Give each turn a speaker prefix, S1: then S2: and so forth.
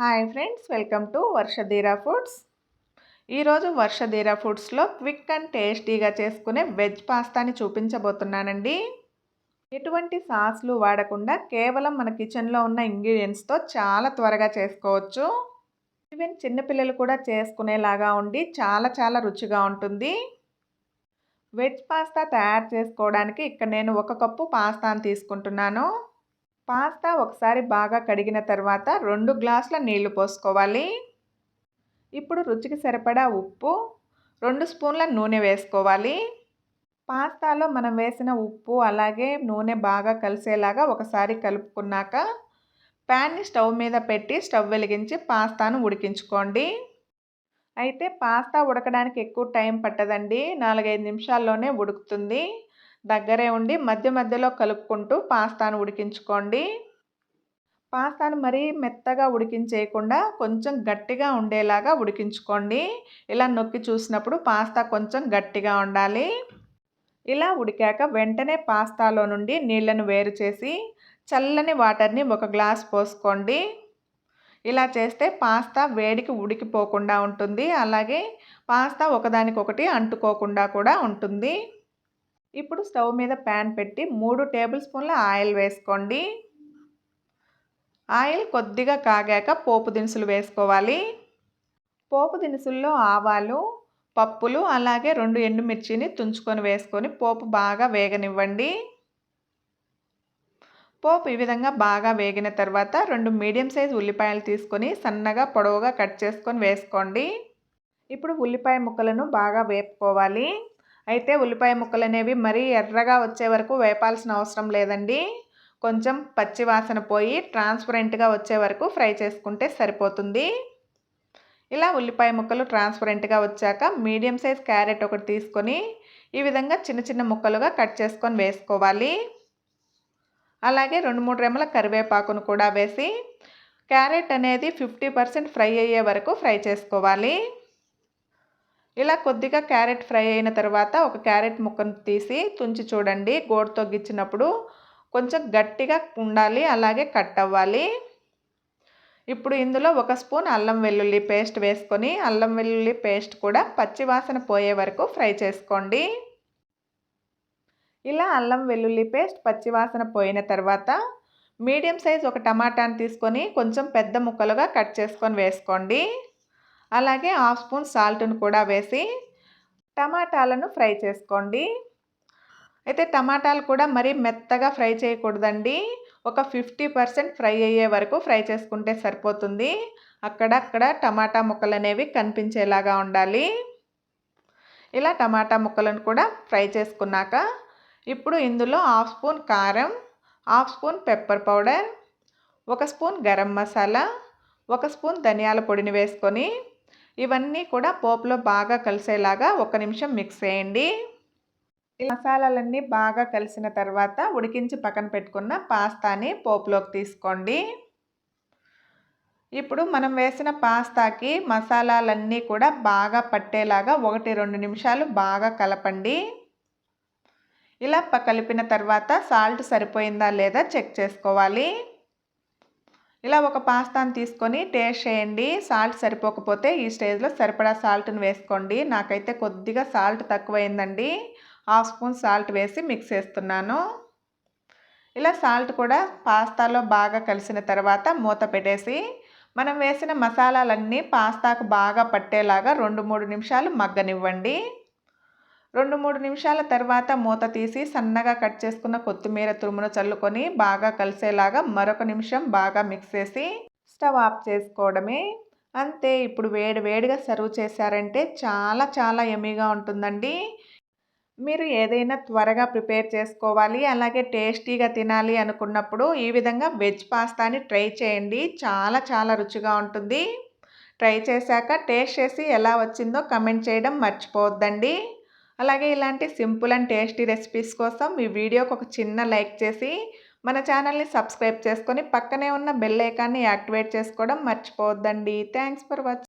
S1: hi friends welcome to Varshadheera foods ఈరోజు Varshadheera ఫుడ్స్లో quick and టేస్టీగా చేసుకునే వెజ్ పాస్తాని చూపించబోతున్నానండి ఎటువంటి సాస్లు వాడకుండా కేవలం మన కిచెన్లో ఉన్న ఇంగ్రీడియంట్స్తో చాలా త్వరగా చేసుకోవచ్చు ఈవెన్ చిన్నపిల్లలు కూడా చేసుకునేలాగా ఉండి చాలా చాలా రుచిగా ఉంటుంది వెజ్ పాస్తా తయారు చేసుకోవడానికి ఇక్కడ నేను ఒక కప్పు పాస్తాను తీసుకుంటున్నాను పాస్తా ఒకసారి బాగా కడిగిన తర్వాత రెండు గ్లాసుల నీళ్లు పోసుకోవాలి ఇప్పుడు రుచికి సరిపడా ఉప్పు రెండు స్పూన్ల నూనె వేసుకోవాలి పాస్తాలో మనం వేసిన ఉప్పు అలాగే నూనె బాగా కలిసేలాగా ఒకసారి కలుపుకున్నాక ప్యాన్ని స్టవ్ మీద పెట్టి స్టవ్ వెలిగించి పాస్తాను ఉడికించుకోండి అయితే పాస్తా ఉడకడానికి ఎక్కువ టైం పట్టదండి నాలుగైదు నిమిషాల్లోనే ఉడుకుతుంది దగ్గరే ఉండి మధ్య మధ్యలో కలుపుకుంటూ పాస్తాను ఉడికించుకోండి పాస్తాను మరీ మెత్తగా ఉడికించేయకుండా కొంచెం గట్టిగా ఉండేలాగా ఉడికించుకోండి ఇలా నొక్కి చూసినప్పుడు పాస్తా కొంచెం గట్టిగా ఉండాలి ఇలా ఉడికాక వెంటనే పాస్తాలో నుండి నీళ్లను వేరు చేసి చల్లని వాటర్ని ఒక గ్లాస్ పోసుకోండి ఇలా చేస్తే పాస్తా వేడికి ఉడికిపోకుండా ఉంటుంది అలాగే పాస్తా ఒకదానికొకటి అంటుకోకుండా కూడా ఉంటుంది ఇప్పుడు స్టవ్ మీద ప్యాన్ పెట్టి మూడు టేబుల్ స్పూన్ల ఆయిల్ వేసుకోండి ఆయిల్ కొద్దిగా కాగాక పోపు దినుసులు వేసుకోవాలి పోపు దినుసుల్లో ఆవాలు పప్పులు అలాగే రెండు ఎండుమిర్చిని తుంచుకొని వేసుకొని పోపు బాగా వేగనివ్వండి పోపు ఈ విధంగా బాగా వేగిన తర్వాత రెండు మీడియం సైజ్ ఉల్లిపాయలు తీసుకొని సన్నగా పొడవుగా కట్ చేసుకొని వేసుకోండి ఇప్పుడు ఉల్లిపాయ ముక్కలను బాగా వేపుకోవాలి అయితే ఉల్లిపాయ ముక్కలు అనేవి మరీ ఎర్రగా వచ్చే వరకు వేపాల్సిన అవసరం లేదండి కొంచెం పచ్చి వాసన పోయి ట్రాన్స్పరెంట్గా వచ్చే వరకు ఫ్రై చేసుకుంటే సరిపోతుంది ఇలా ఉల్లిపాయ ముక్కలు ట్రాన్స్పరెంట్గా వచ్చాక మీడియం సైజ్ క్యారెట్ ఒకటి తీసుకొని ఈ విధంగా చిన్న చిన్న ముక్కలుగా కట్ చేసుకొని వేసుకోవాలి అలాగే రెండు మూడు రెమ్మల కరివేపాకును కూడా వేసి క్యారెట్ అనేది ఫిఫ్టీ పర్సెంట్ ఫ్రై అయ్యే వరకు ఫ్రై చేసుకోవాలి ఇలా కొద్దిగా క్యారెట్ ఫ్రై అయిన తర్వాత ఒక క్యారెట్ ముక్కను తీసి తుంచి చూడండి గోడ తొగ్గించినప్పుడు కొంచెం గట్టిగా ఉండాలి అలాగే కట్ అవ్వాలి ఇప్పుడు ఇందులో ఒక స్పూన్ అల్లం వెల్లుల్లి పేస్ట్ వేసుకొని అల్లం వెల్లుల్లి పేస్ట్ కూడా పచ్చివాసన పోయే వరకు ఫ్రై చేసుకోండి ఇలా అల్లం వెల్లుల్లి పేస్ట్ పచ్చివాసన పోయిన తర్వాత మీడియం సైజ్ ఒక టమాటాను తీసుకొని కొంచెం పెద్ద ముక్కలుగా కట్ చేసుకొని వేసుకోండి అలాగే హాఫ్ స్పూన్ సాల్ట్ను కూడా వేసి టమాటాలను ఫ్రై చేసుకోండి అయితే టమాటాలు కూడా మరీ మెత్తగా ఫ్రై చేయకూడదండి ఒక ఫిఫ్టీ పర్సెంట్ ఫ్రై అయ్యే వరకు ఫ్రై చేసుకుంటే సరిపోతుంది అక్కడక్కడ టమాటా ముక్కలు అనేవి కనిపించేలాగా ఉండాలి ఇలా టమాటా ముక్కలను కూడా ఫ్రై చేసుకున్నాక ఇప్పుడు ఇందులో హాఫ్ స్పూన్ కారం హాఫ్ స్పూన్ పెప్పర్ పౌడర్ ఒక స్పూన్ గరం మసాలా ఒక స్పూన్ ధనియాల పొడిని వేసుకొని ఇవన్నీ కూడా పోపులో బాగా కలిసేలాగా ఒక నిమిషం మిక్స్ చేయండి మసాలాలన్నీ బాగా కలిసిన తర్వాత ఉడికించి పక్కన పెట్టుకున్న పాస్తాని పోపులోకి తీసుకోండి ఇప్పుడు మనం వేసిన పాస్తాకి మసాలాలన్నీ కూడా బాగా పట్టేలాగా ఒకటి రెండు నిమిషాలు బాగా కలపండి ఇలా కలిపిన తర్వాత సాల్ట్ సరిపోయిందా లేదా చెక్ చేసుకోవాలి ఇలా ఒక పాస్తాను తీసుకొని టేస్ట్ చేయండి సాల్ట్ సరిపోకపోతే ఈ స్టేజ్లో సరిపడా సాల్ట్ని వేసుకోండి నాకైతే కొద్దిగా సాల్ట్ తక్కువైందండి హాఫ్ స్పూన్ సాల్ట్ వేసి మిక్స్ చేస్తున్నాను ఇలా సాల్ట్ కూడా పాస్తాలో బాగా కలిసిన తర్వాత మూత పెట్టేసి మనం వేసిన మసాలాలన్నీ పాస్తాకు బాగా పట్టేలాగా రెండు మూడు నిమిషాలు మగ్గనివ్వండి రెండు మూడు నిమిషాల తర్వాత మూత తీసి సన్నగా కట్ చేసుకున్న కొత్తిమీర తురుమును చల్లుకొని బాగా కలిసేలాగా మరొక నిమిషం బాగా మిక్స్ చేసి స్టవ్ ఆఫ్ చేసుకోవడమే అంతే ఇప్పుడు వేడి వేడిగా సర్వ్ చేశారంటే చాలా చాలా ఎమీగా ఉంటుందండి మీరు ఏదైనా త్వరగా ప్రిపేర్ చేసుకోవాలి అలాగే టేస్టీగా తినాలి అనుకున్నప్పుడు ఈ విధంగా వెజ్ పాస్తాని ట్రై చేయండి చాలా చాలా రుచిగా ఉంటుంది ట్రై చేశాక టేస్ట్ చేసి ఎలా వచ్చిందో కమెంట్ చేయడం మర్చిపోవద్దండి అలాగే ఇలాంటి సింపుల్ అండ్ టేస్టీ రెసిపీస్ కోసం మీ వీడియోకి ఒక చిన్న లైక్ చేసి మన ఛానల్ని సబ్స్క్రైబ్ చేసుకొని పక్కనే ఉన్న బెల్ ఐకాన్ని యాక్టివేట్ చేసుకోవడం మర్చిపోవద్దండి థ్యాంక్స్ ఫర్ వాచింగ్